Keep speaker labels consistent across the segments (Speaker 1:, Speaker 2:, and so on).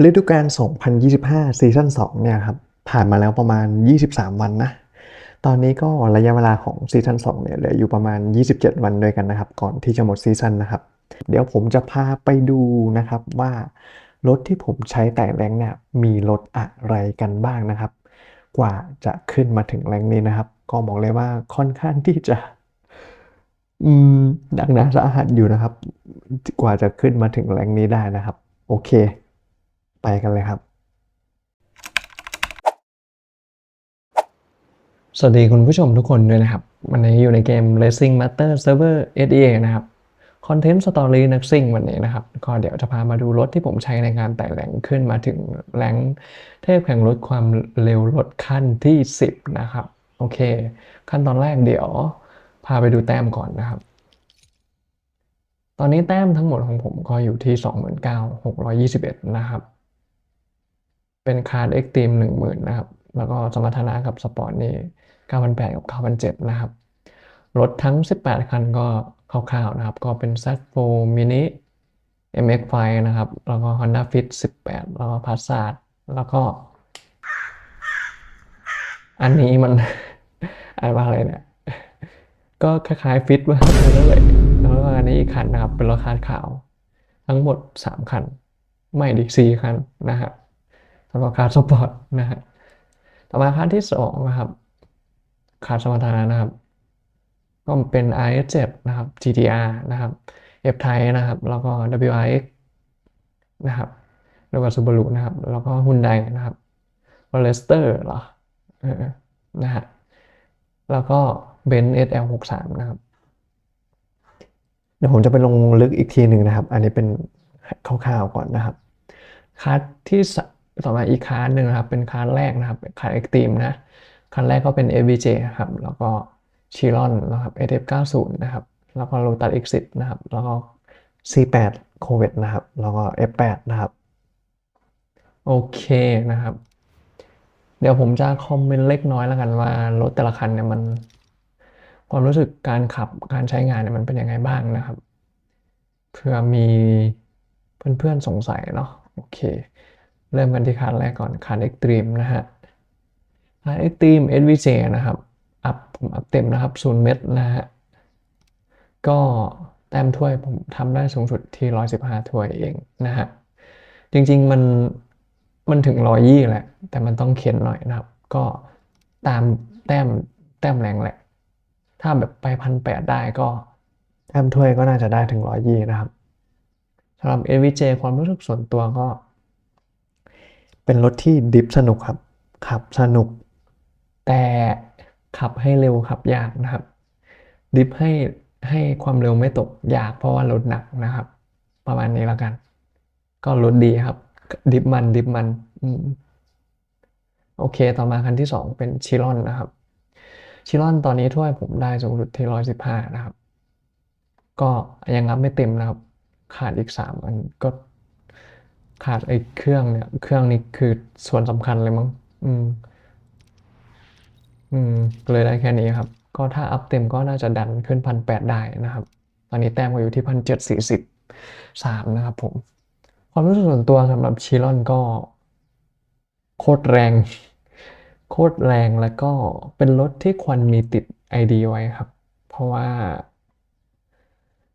Speaker 1: ฤดูกาล 2025 ซีซั่น2เนี่ยครับ ผ่านมาแล้วประมาณ 23 วันนะ ตอนนี้ก็ระยะเวลาของซีซั่น2เนี่ยเหลืออยู่ประมาณ 27 วันด้วยกันนะครับ ก่อนที่จะหมดซีซั่นนะครับ เดี๋ยวผมจะพาไปดูนะครับว่ารถที่ผมใช้แต่แรงเนี่ยมีรถอะไรกันบ้างนะครับ กว่าจะขึ้นมาถึงแรงนี้นะครับ ก็บอกเลยว่าค่อนข้างที่จะอืมหนักหนาสาหัสอยู่นะครับ กว่าจะขึ้นมาถึงแรงนี้ได้นะครับ โอเค ไปกันเลยครับ สวัสดีคุณผู้ชมทุกคนด้วยนะครับ วันนี้อยู่ในเกม Racing Master Server SEA นะครับคอนเทนต์สตอรี่นักซิ่งวันนี้นะครับ ก็เดี๋ยวจะพามาดูรถที่ผมใช้ในการไต่แรงขึ้นมาถึงแรงเทพแข่งรถความเร็วรถขั้นที่ 10 นะครับ โอเค ขั้นตอนแรกเดี๋ยว พาไปดูแต้มก่อนนะครับตอนนี้แต้มทั้งหมดของผมก็อยู่ที่ 29,621 นะครับ เป็นคาร์ดเอ็กตีม10,000นนะครับ แล้วก็สมรรถนะกับสปอร์ตนี่9,800กับ9,700นะครับ รถทั้ง18คันก็คร่าวๆนะครับ ก็เป็น Z4 Mini MX5 นะครับ แล้วก็ Honda Fit 18 แล้วก็ Passat แล้วก็ อันนี้มันอ่านว่าอะไรเนี่ย ก็คล้ายๆฟิตว่านั่นแหละแล้วก็อันนี้อีกคันนะครับ เป็นรถคาร์ดขาว ทั้งหมด 3 คัน ไม่ดิ4คันนะฮะ สำหรับคาร์สปอร์ตนะฮะต่อมาคันที่2นะครับคาร์ดสมรรถนะนะครับ ก็เป็น RS7 นะครับ GTR นะครับ F Type นะครับ แล้วก็ WRX นะครับแล้วก็ Subaru นะครับ แล้วก็ Hyundai นะครับ v a l e s t e r เหรอเออนะฮะแล้วก็ Benz SL63 นะครับ เดี๋ยวผมจะไปลงลึกอีกทีหนึ่งนะครับ อันนี้เป็นคร่าวๆก่อนนะครับคาร์ดที่ ต่อมาอีกคาร์ดหนึ่งนะครับ เป็นคาร์ดแรกนะครับคาร์ดเอ็กตรีมนะคันแรกก็เป็น AVJ ครับ แล้วก็ชิรอนนะครับ SF90 นะครับ แล้วก็ Lotus Exit นะครับ แล้วก็ C8 Corvette นะครับ แล้วก็ F8 นะครับ โอเคนะครับ เดี๋ยวผมจะคอมเมนต์เล็กน้อยแล้วกันว่ารถแต่ละคันเนี่ยมัน ความรู้สึกการขับการใช้งานเนี่ยมันเป็นยังไงบ้างนะครับ เพื่อมีเพื่อนๆสงสัยเนาะโอเค เริ่มกันที่คันแรกก่อนคัน Extreme นะฮะคัน Extreme SVJ นะครับ อัพผมอัพเต็มนะครับ0เม็ดนะฮะ ก็แต้มถ้วยผมทำได้สูงสุดที่ 115 ถ้วยเองนะฮะ จริงๆมันมันถึงร้อยยี่แหละ แต่มันต้องเข็นหน่อยนะครับ ก็ตามแต้มแต้มแรงแหละ ถ้าแบบไปพันแปดได้ก็แต้มถ้วยก็น่าจะได้ถึงร้อยยี่นะครับสำหรับ AVJ ความรู้สึกส่วนตัวก็ เป็นรถที่ดิฟสนุกครับ ขับสนุก แต่ขับให้เร็วขับยากนะครับ ดิฟให้ให้ความเร็วไม่ตกยากเพราะว่ารถหนักนะครับ ประมาณนี้แล้วกัน ก็รถดีครับ ดิฟมันดิฟมันอืมโอเค ต่อมาคันที่สองเป็นชิรอนนะครับ ชิรอนตอนนี้ถ้วยผมได้สูงสุดที่ร้อยสิบห้านะครับ ก็ยังนับไม่เต็มนะครับ ขาดอีกสามอันก็ ขาดไอ้เครื่องเนี่ย เครื่องนี้คือส่วนสำคัญเลยมั้ง อืม อืม เลยได้แค่นี้ครับ ก็ถ้าอัพเต็มก็น่าจะดันขึ้นพันแปดได้นะครับ ตอนนี้แต้มก็อยู่ที่พันเจ็ดสี่สิบสามนะครับผม ความรู้สึกส่วนตัวสำหรับชิรอนก็ โคตรแรง โคตรแรงแล้วก็เป็นรถที่ควรมีติด ID ไว้ครับ เพราะว่า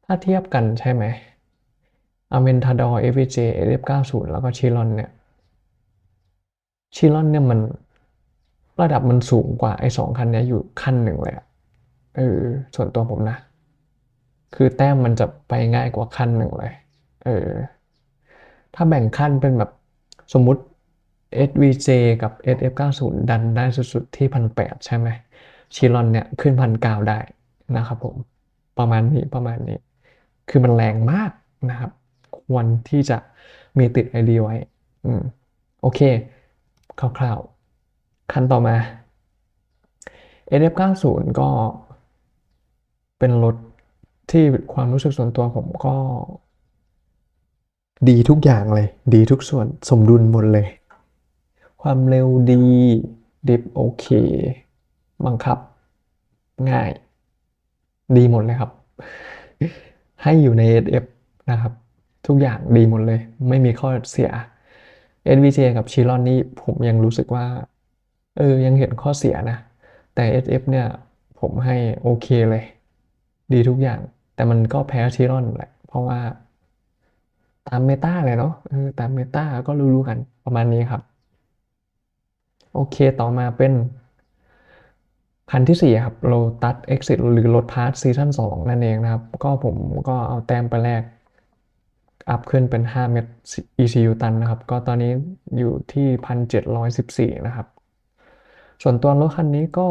Speaker 1: ถ้าเทียบกันใช่ไหม Aventador FVJ SF90 แล้วก็ชิรอนเนี่ยชิรอนเนี่ยมันระดับมันสูงกว่าไอ้สองคันนี้อยู่ขั้นหนึ่งเลยอะเออส่วนตัวผมนะ คือแต้มมันจะไปง่ายกว่าขั้นหนึ่งเลย เออ ถ้าแบ่งขั้นเป็นแบบสมมุติ SVJ กับ SF90 ดันได้สุดๆ ที่พันแปดใช่ไหมชิรอนเนี่ยขึ้นพันเก้าได้นะครับผม ประมาณนี้ประมาณนี้ คือมันแรงมากนะครับ ควรที่จะมีติด ID ไว้อืมโอเค คร่าวๆคันต่อมา SF90 ก็เป็นรถที่ความรู้สึกส่วนตัวผมก็ ดีทุกอย่างเลย ดีทุกส่วนสมดุลหมดเลย ความเร็วดี ดิฟโอเค บังคับ ง่าย ดีหมดเลยครับ ให้อยู่ใน SF นะครับ ทุกอย่างดีหมดเลย ไม่มีข้อเสีย SVJ กับ Chiron นี่ผมยังรู้สึกว่า เออ ยังเห็นข้อเสียนะ แต่ SF เนี่ยผมให้โอเคเลย ดีทุกอย่าง แต่มันก็แพ้ Chiron แหละ เพราะว่า ตามเมตาเลยเนาะเออตามเมตาก็รู้ๆกันประมาณนี้ครับ โอเคต่อมาเป็นคันที่ 4 ครับ Lotus Exit หรือ Road Pass ซีซั่น2นั่นเองนะครับ ก็ผมก็เอาแต้มไปแลก อัพขึ้นเป็น 5 เม็ด ECU ตันนะครับ ก็ตอนนี้อยู่ที่ 1,714 นะครับ ส่วนตัวรถคันนี้ก็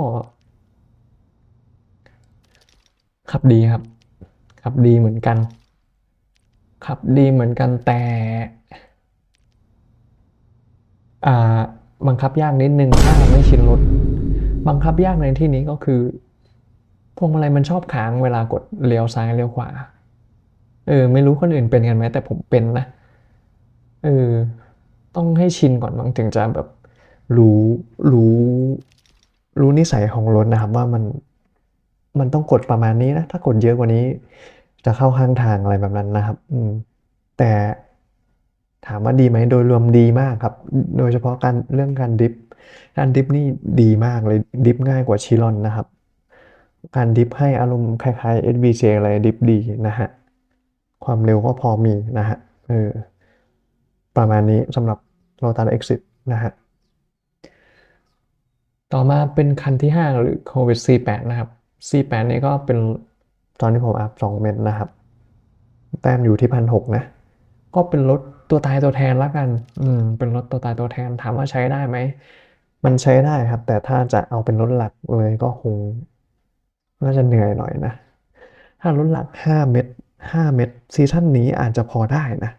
Speaker 1: ขับดีครับ ขับดีเหมือนกัน ขับดีเหมือนกันแต่อ่าบังคับยากนิดนึงถ้าไม่ชินรถ บังคับยากในที่นี้ก็คือพวงมาลัยมันชอบค้างเวลากดเลี้ยวซ้ายเลี้ยวขวา เออ ไม่รู้คนอื่นเป็นกันไหมแต่ผมเป็นนะ เออ ต้องให้ชินก่อนบางถึงจะแบบรู้รู้ รู้นิสัยของรถนะครับว่ามันมันต้องกดประมาณนี้นะ ถ้ากดเยอะกว่านี้ จะเข้าข้างทางอะไรแบบนั้นนะครับ อืม แต่ถามว่าดีไหมโดยรวมดีมากครับ โดยเฉพาะการเรื่องการดิฟการดิฟนี่ดีมากเลยดิฟง่ายกว่าชิรอนนะครับ การดิฟให้อารมณ์คล้ายๆ SVJ อะไรดิฟดีนะฮะ ความเร็วก็พอมีนะฮะเออประมาณนี้สำหรับ Lotus Exit นะฮะต่อมาเป็นคันที่ 5 หรือ Corvette C8 นะครับ C8 นี่ก็เป็นตอนที่ผมอัพ2เมตรนะครับ แต้มอยู่ที่พันหกนะ ก็เป็นรถตัวตายตัวแทนละกัน อืม เป็นรถตัวตายตัวแทน ถามว่าใช้ได้ไหม มันใช้ได้ครับ แต่ถ้าจะเอาเป็นรถหลักเลยก็คง น่าจะเหนื่อยหน่อยนะ ถ้ารถหลัก 5 เมตร 5เมตรซีซั่นนี้อาจจะพอได้นะ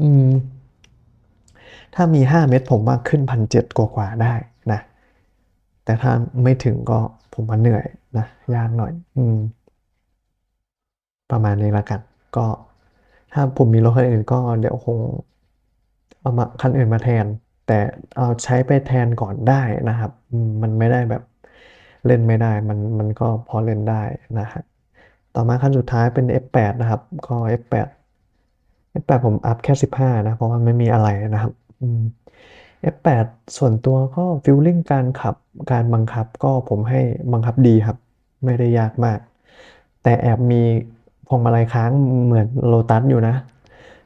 Speaker 1: อืม ถ้ามี5เมตรผมว่าขึ้นพันเจ็ดกว่าๆได้นะ แต่ถ้าไม่ถึงก็ผมว่าเหนื่อยนะยากหน่อย อืม ประมาณนี้ละกัน ก็ ถ้าผมมีรถคันอื่นก็เดี๋ยวคงเอามาคันอื่นมาแทน แต่เอาใช้ไปแทนก่อนได้นะครับอืมมันไม่ได้แบบเล่นไม่ได้ มันมันก็พอเล่นได้นะฮะ ต่อมาคันสุดท้ายเป็น F8 นะครับ ก็ F8 F8 ผมอัพแค่ 15 นะ เพราะว่าไม่มีอะไรนะครับ F8 ส่วนตัวก็ฟีลลิ่งการขับการบังคับก็ผมให้บังคับดีครับ ไม่ได้ยากมาก แต่แอบมีพวงมาลัยค้างเหมือนโลตัสอยู่นะ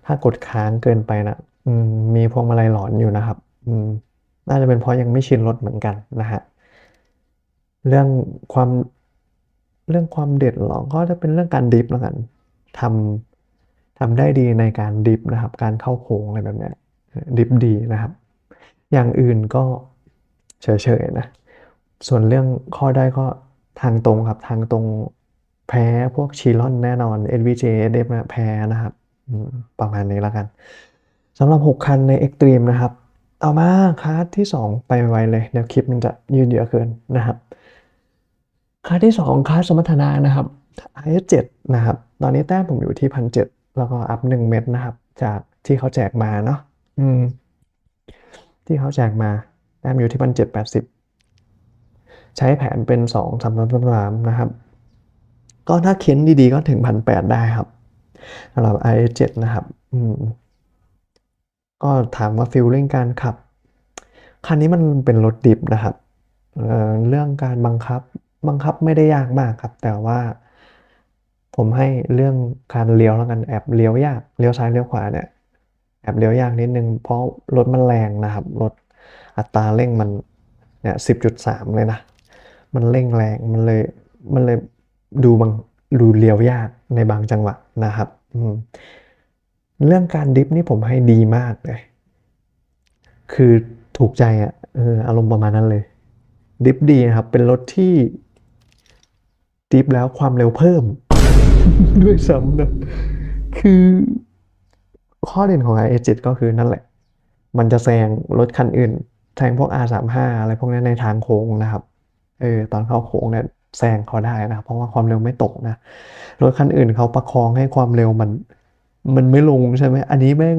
Speaker 1: ถ้ากดค้างเกินไปนะมมีพวงมาลัยหลอนอยู่นะครับน่าจะเป็นเพราะยังไม่ชินรถเหมือนกันนะฮะเรื่องความ เรื่องความเด็ดหรอก็จะเป็นเรื่องการดิฟแล้วกันทำทำได้ดีในการดิฟนะครับ การเข้าโค้งอะไรแบบเนี้ยดิฟดีนะครับ อย่างอื่นก็เฉยๆนะ ส่วนเรื่องข้อได้ก็ทางตรงครับ ทางตรงแพ้พวก Chiron แน่นอน SVJ SF นะแพ้นะครับ ประมาณนี้แล้วกันสำหรับ 6 คันใน Extreme นะครับ ต่อมาคลาสที่ 2 ไปไวเลย เดี๋ยวคลิปมันจะยืดเยอะเกินนะครับ คลาสที่ 2คลาสสมรรถนะนะครับ IS7 นะครับ ตอนนี้แต้มผมอยู่ที่1,700แล้วก็อัพ1เม็ดนะครับ จากที่เขาแจกมาเนาะอืม ที่เขาแจกมาแต้มอยู่ที่1,780ใช้แผนเป็น2 3 3 3นะครับ ก็ถ้าเค้นดีๆก็ถึง1,800ได้ครับสำหรับ IS7 นะครับ อืม ก็ถามว่าฟีลลิ่งการขับ คันนี้มันเป็นรถดิฟนะครับเเรื่องการบังคับ บังคับไม่ได้ยากมากครับ แต่ว่าผมให้เรื่องการเลี้ยวแล้วกันแอบเลี้ยวยากเลี้ยวซ้ายเลี้ยวขวาเนี่ยแอบเลี้ยวยากนิดนึงเพราะรถมันแรงนะครับรถอัตราเร่งมันเนี่ย10.3เลยนะมันเร่งแรงมันเลยมันเลยดูบางดูเลี้ยวยากในบางจังหวะนะครับอืมเรื่องการดริฟนี่ผมให้ดีมากเลย คือถูกใจอะเอออารมณ์ประมาณนั้นเลยดริฟดีนะครับ เป็นรถที่ ดิฟแล้วความเร็วเพิ่ม ด้วยซ้ำนะคือข้อเด่นของ IS7 ก็คือนั่นแหละ มันจะแซงรถคันอื่นแซงพวก R35 อะไรพวกนี้ในทางโค้งนะครับเออตอนเข้าโค้งเนี่ยแซงเขาได้นะครับเพราะว่าความเร็วไม่ตกนะ รถคันอื่นเขาประคองให้ความเร็วมัน มันไม่ลงใช่ไหม อันนี้แม่ง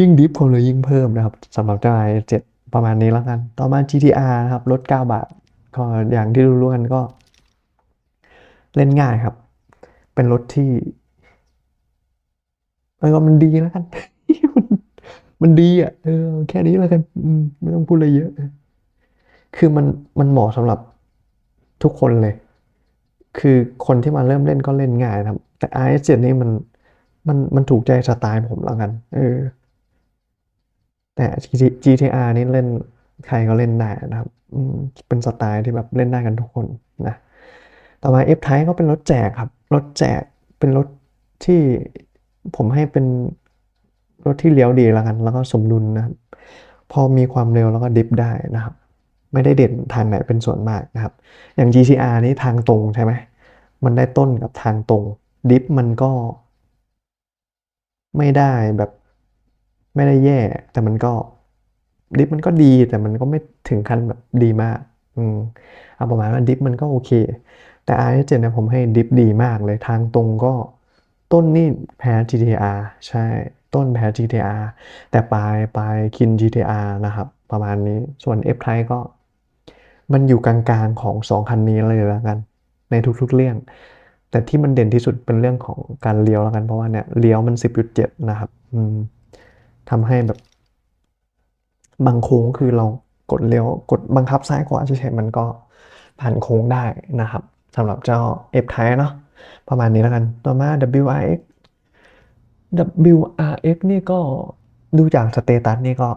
Speaker 1: ยิ่งดิฟความเร็วยิ่งเพิ่มนะครับสำหรับเจ้า IS7 ประมาณนี้แล้วกัน ต่อมา GTR นะครับ รถ 9 บาท ก็อย่างที่รู้ๆกันก็ เล่นง่ายครับ เป็นรถที่เออมันดีแล้วกัน มันดีอะเออแค่นี้แล้วกันไม่ต้องพูดอะไรเยอะ คือมันมันเหมาะสำหรับทุกคนเลย คือคนที่มาเริ่มเล่นก็เล่นง่ายนะครับ แต่ RS7 นี่มันมันมันถูกใจสไตล์ผมแล้วกัน เออ แต่ GTR นี่เล่นใครก็เล่นได้นะครับเป็นสไตล์ที่แบบเล่นได้กันทุกคนนะ ต่อมา F Type ก็เป็นรถแจกครับ รถแจกเป็นรถที่ผมให้เป็นรถที่เลี้ยวดีแล้วกัน แล้วก็สมดุลนะครับ พอมีความเร็วแล้วก็ดิฟได้นะครับ ไม่ได้เด่นทางไหนเป็นส่วนมากนะครับ อย่าง GCR นี่ทางตรงใช่ไหม มันได้ต้นกับทางตรง ดิฟมันก็ ไม่ได้แบบไม่ได้แย่ แต่มันก็ดิฟมันก็ดีแต่มันก็ไม่ถึงขั้นแบบดีมาก อืมเอาประมาณว่าดิฟมันก็โอเค แต่ RS7 เนี่ยผมให้ดิฟดีมากเลยทางตรงก็ต้นนี่แพ้ GTR ใช่ต้นแพ้ GTR แต่ปลายปลายคิน GTR นะครับ ประมาณนี้ส่วน F Type ก็ มันอยู่กลางๆของสองคันนี้เลยแล้วกัน ในทุกๆเรื่องแต่ที่มันเด่นที่สุดเป็นเรื่องของการเลี้ยวแล้วกันเพราะว่าเนี่ยเลี้ยวมัน 10.7 นะครับทำให้แบบบางโค้งคือเรากดเลี้ยวกดบังคับซ้ายขวาเฉยๆมันก็ผ่านโค้งได้นะครับ สำหรับเจ้า F Type เนาะประมาณนี้แล้วกันต่อมา WRX WRX นี่ก็ดูจากสเตตัสนี่ก็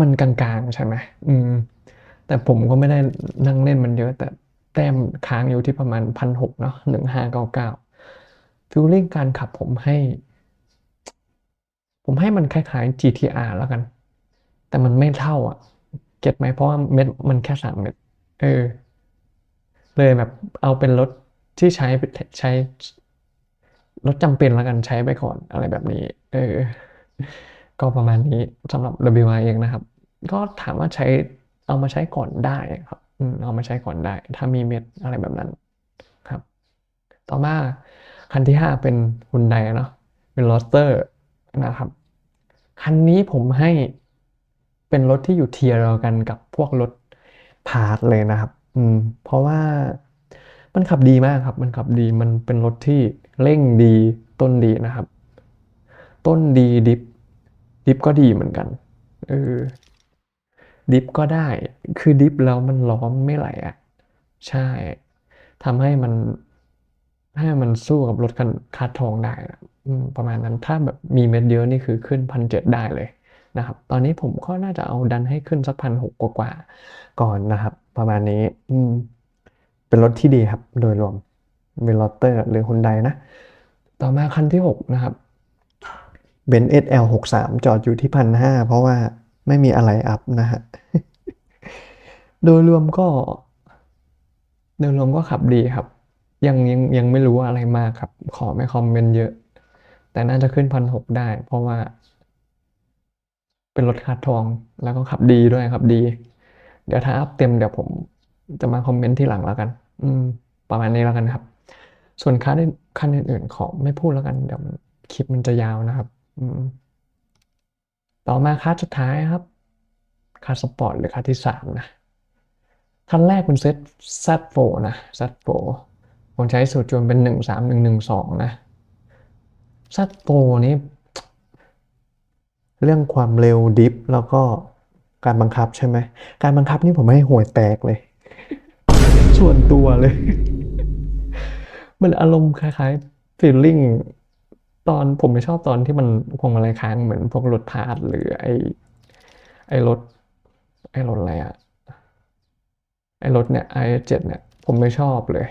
Speaker 1: มันกลางๆ ใช่ไหมอืม แต่ผมก็ไม่ได้นั่งเล่นมันเยอะ แต่แต้มค้างอยู่ที่ประมาณพันหกเนาะหนึ่งห้าเก้าเก้าฟิลลิ่งการขับผมให้ ผมให้มันคล้ายๆ GTR แล้วกัน แต่มันไม่เท่าอะ เก็ตไหมเพราะว่าเม็ดมันแค่สามเม็ด เออ เลยแบบเอาเป็นรถที่ใช้ใช้รถจำเป็นแล้วกันใช้ไปก่อนอะไรแบบนี้ เออ ก็ประมาณนี้สำหรับ WR เองนะครับ ก็ถามว่าใช้เอามาใช้ก่อนได้ครับอืมเอามาใช้ก่อนได้ ถ้ามีเม็ดอะไรแบบนั้นครับ ต่อมาคันที่ 5 เป็นฮุนไดเนาะเป็นโรสเตอร์นะครับ คันนี้ผมให้เป็นรถที่อยู่เทียร์เดียวกันกับพวกรถพาร์ทเลยนะครับ อืม เพราะว่ามันขับดีมากครับ มันขับดี มันเป็นรถที่เร่งดี ต้นดีนะครับ ต้นดีดิฟ ดิฟก็ดีเหมือนกัน เออ ดิฟก็ได้ คือดิฟแล้วมันล้อมไม่ไหลอะ ใช่ ทำให้มัน ให้มันสู้กับรถคันคาดทองได้นะประมาณนั้น ถ้าแบบมีเม็ดเยอะนี่คือขึ้นพันเจ็ดได้เลย นะครับ ตอนนี้ผมก็น่าจะเอาดันให้ขึ้นสักพันหกกว่าก่อนนะครับ ประมาณนี้อืเป็นรถที่ดีครับ โดยรวมเวลอเตอร์หรือฮุนไดนะ ต่อมาคันที่ 6 นะครับเบนซ์ SL63 จอดอยู่ที่พันห้าเพราะว่าไม่มีอะไรอัพนะฮะ โดยรวมก็ โดยรวมก็ขับดีครับ ยังยังยังไม่รู้อะไรมากครับ ขอไม่คอมเมนต์เยอะ แต่น่าจะขึ้นพันหกได้ เพราะว่า เป็นรถคาดทอง แล้วก็ขับดีด้วยครับดี เดี๋ยวถ้าอัพเต็มเดี๋ยวผมจะมาคอมเมนต์ที่หลังแล้วกัน อืม ประมาณนี้แล้วกันครับ ส่วนคันคันอื่นๆขอไม่พูดแล้วกัน เดี๋ยวคลิปมันจะยาวนะครับ อืม ต่อมาคันสุดท้ายครับคันสปอร์ตหรือคันที่สามนะคันแรกเป็นเซ็ต Z4 นะ Z4 ผมใช้สูตรจนเป็นหนึ่งสามหนึ่งหนึ่งสองนะ Z4 นี้ เรื่องความเร็วดิฟแล้วก็การบังคับใช่ไหม การบังคับนี่ผมให้ห่วยแตกเลย ส่วนตัวเลย มันอารมณ์คล้ายๆ feeling ตอนผมไม่ชอบตอนที่มันพวงมาลัยค้างเหมือนพวกรถพาร์ทหรือไอไอรถ ไอรถอะไรอะไอรถเนี่ย i7 เจ็ดเนี่ย ผมไม่ชอบเลย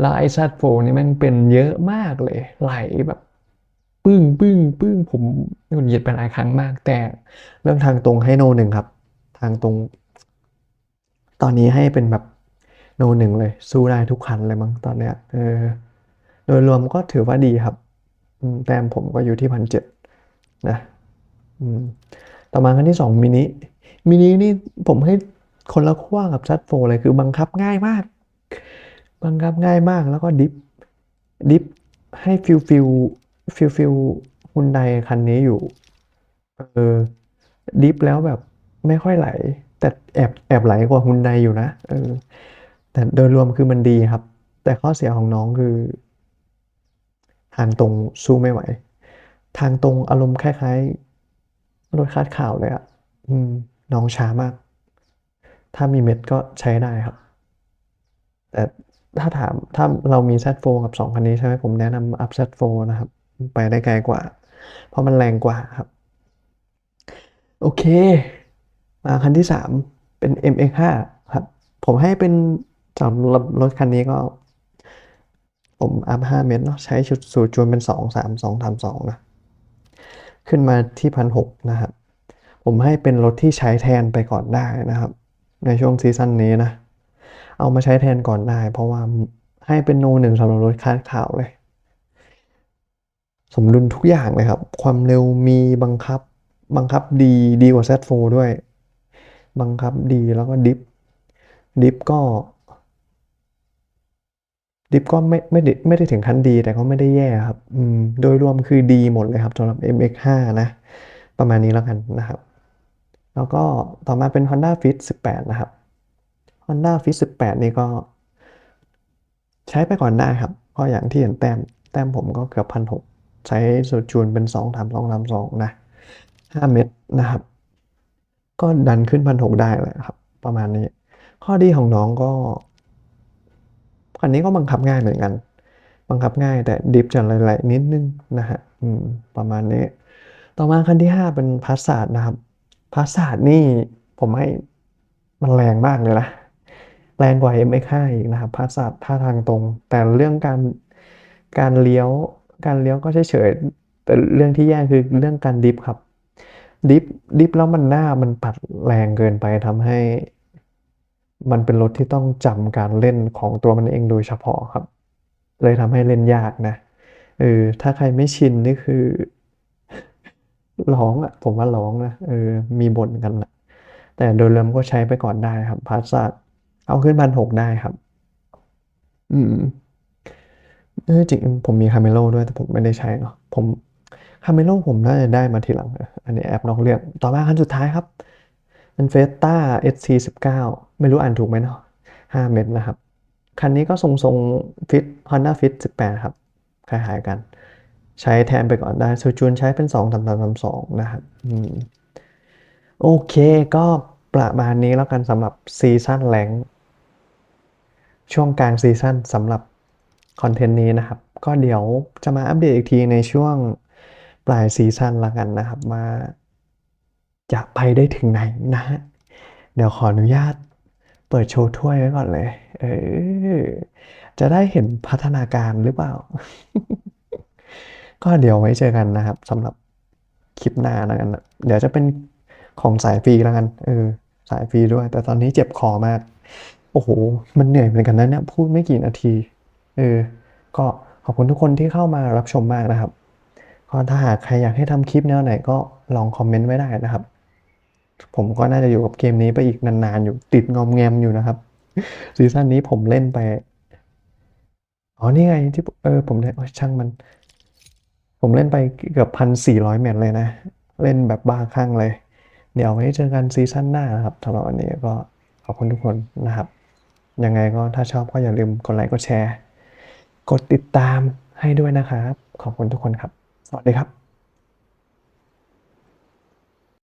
Speaker 1: แล้วไอ Z4 นี่มันเป็นเยอะมากเลย ไหลแบบ ปึ้งปึ้งปึ้งผมหงุดหงิดเป็นหลายครั้งมาก แต่เรื่องทางตรงให้โนหนึ่งครับ ทางตรง ตอนนี้ให้เป็นแบบโนหนึ่งเลย สู้ได้ทุกคันเลยมั้งตอนเนี้ยเออโดยรวมก็ถือว่าดีครับแต้มผมก็อยู่ที่พันเจ็ดนะต่อมาคันที่สองมินิมินินี่ผมให้คนละขั้วกับซัดโฟเลยคือบังคับง่ายมาก บังคับง่ายมากแล้วก็ดิฟดิฟให้ฟิลฟิล ฟิลฟิลฮุนไดคันนี้อยู่ เออดิฟแล้วแบบไม่ค่อยไหล แต่แอบแอบไหลกว่าฮุนไดอยู่นะ เออ แต่โดยรวมคือมันดีครับ แต่ข้อเสียของน้องคือ ทางตรงสู้ไม่ไหว ทางตรงอารมณ์คล้ายลดคาดข่าวเลยอะอืม น้องช้ามาก ถ้ามีเม็ดก็ใช้ได้ครับ แต่ถ้าถามถ้าเรามี Z4 กับ 2 คันนี้ใช่ไหมผมแนะนำ up Z4 นะครับ ไปได้ไกลกว่า เพราะมันแรงกว่าครับ โอเค มาคันที่ 3 เป็น MX5 ครับ ผมให้เป็นสำหรับรถคันนี้ก็ ผมอัพ5เมตรเนาะใช้ชุดสูตรจูนเป็น 2 3 2 3 2 นะ ขึ้นมาที่พันหกนะครับ ผมให้เป็นรถที่ใช้แทนไปก่อนได้นะครับ ในช่วงซีซั่นนี้นะ เอามาใช้แทนก่อนได้ เพราะว่าให้เป็นโนหนึ่งสำหรับรถคาดข่าวเลย สมดุลทุกอย่างเลยครับ ความเร็วมีบังคับ บังคับดีดีกว่า Z4 ด้วย บังคับดีแล้วก็ดิฟ ดิฟก็ ดิฟก็ไม่ไม่ได้ไม่ได้ถึงขั้นดีแต่ก็ไม่ได้แย่ครับ อืม โดยรวมคือดีหมดเลยครับสำหรับ MX5 นะ ประมาณนี้แล้วกันนะครับ แล้วก็ต่อมาเป็น Honda Fit 18 นะครับ Honda Fit 18 นี่ก็ ใช้ไปก่อนได้ครับ ก็อย่างที่เห็นแต้ม แต้มผมก็เกือบพันหก ใช้สูตรจูนเป็น 2 3 2 3 2 นะ 5 เม็ดนะครับ ก็ดันขึ้นพันหกได้เลยครับ ประมาณนี้ ข้อดีของน้องก็คันนี้ก็บังคับง่ายเหมือนกัน บังคับง่ายแต่ดิฟจะไหลๆนิดนึงนะฮะอืมประมาณนี้ ต่อมาคันที่ 5 เป็นพาสาดนะครับพาสาดนี่ผมให้มันแรงมากเลยนะแรงกว่า MX5 อีกนะครับพาสาดท่าทางตรง แต่เรื่องการการเลี้ยว การเลี้ยวก็เฉยๆแต่เรื่องที่แย่คือเรื่องการดิฟครับ ดิฟดิฟแล้วมันหน้ามันปัดแรงเกินไปทำให้ มันเป็นรถที่ต้องจำการเล่นของตัวมันเองโดยเฉพาะครับ เลยทำให้เล่นยากนะเออถ้าใครไม่ชินนี่คือร้องอะผมว่าร้องนะเออมีบ่นกันแหละแต่โดยรวมก็ใช้ไปก่อนได้ครับพาสซาดเอาขึ้นพันหกได้ครับ อืมเออ จริงผมมี Camaro ด้วยแต่ผมไม่ได้ใช้เนาะผม Camaro ผมน่าจะได้มาทีหลัง อันนี้แอบนอกเรื่อง ต่อมาคันสุดท้ายครับเป็น Fiesta SC19 ไม่รู้อ่านถูกไหมเนาะ5เม็ดนะครับ คันนี้ก็ทรงๆ Fit Honda Fit 18 ครับ คล้ายๆกัน ใช้แทนไปก่อนได้สูจูนใช้เป็น 2 3 3 3 2 นะครับอโอเคก็ประมาณนี้แล้วกันสำหรับซีซั่นแรงช่วงกลางซีซั่นสำหรับ คอนเทนต์นี้นะครับ ก็เดี๋ยวจะมาอัปเดตอีกทีในช่วงปลายซีซั่นละกันนะครับว่าจะไปได้ถึงไหนนะฮะเดี๋ยวขออนุญาตเปิดโชว์ถ้วยไว้ก่อนเลย เออ จะได้เห็นพัฒนาการหรือเปล่า ก็เดี๋ยวไว้เจอกันนะครับสำหรับคลิปหน้าแล้วกัน เดี๋ยวจะเป็นของสายฟรีแล้วกัน เออ สายฟรีด้วย แต่ตอนนี้เจ็บคอมาก โอ้โห มันเหนื่อยเหมือนกันนะเนี่ย พูดไม่กี่นาที เออก็ขอบคุณทุกคนที่เข้ามารับชมมากนะครับก็ถ้าหากใครอยากให้ทำคลิปแนวไหนก็ลองคอมเมนต์ไว้ได้นะครับ ผมก็น่าจะอยู่กับเกมนี้ไปอีกนานๆอยู่ติดงอมแงมอยู่นะครับซีซั่นนี้ผมเล่นไปอ๋อนี่ไงที่เออผมได้โอ้ช่างมัน ผมเล่นไปเกือบพันสี่ร้อยแมตช์เลยนะ เล่นแบบบ้าคลั่งเลย เดี๋ยวไว้เจอกันซีซั่นหน้านะครับสำหรับวันนี้ก็ขอบคุณทุกคนนะครับ ยังไงก็ถ้าชอบก็อย่าลืมกดไลค์กดแชร์ กดติดตามให้ด้วยนะครับ ขอบคุณทุกคนครับ สวัสดีครับ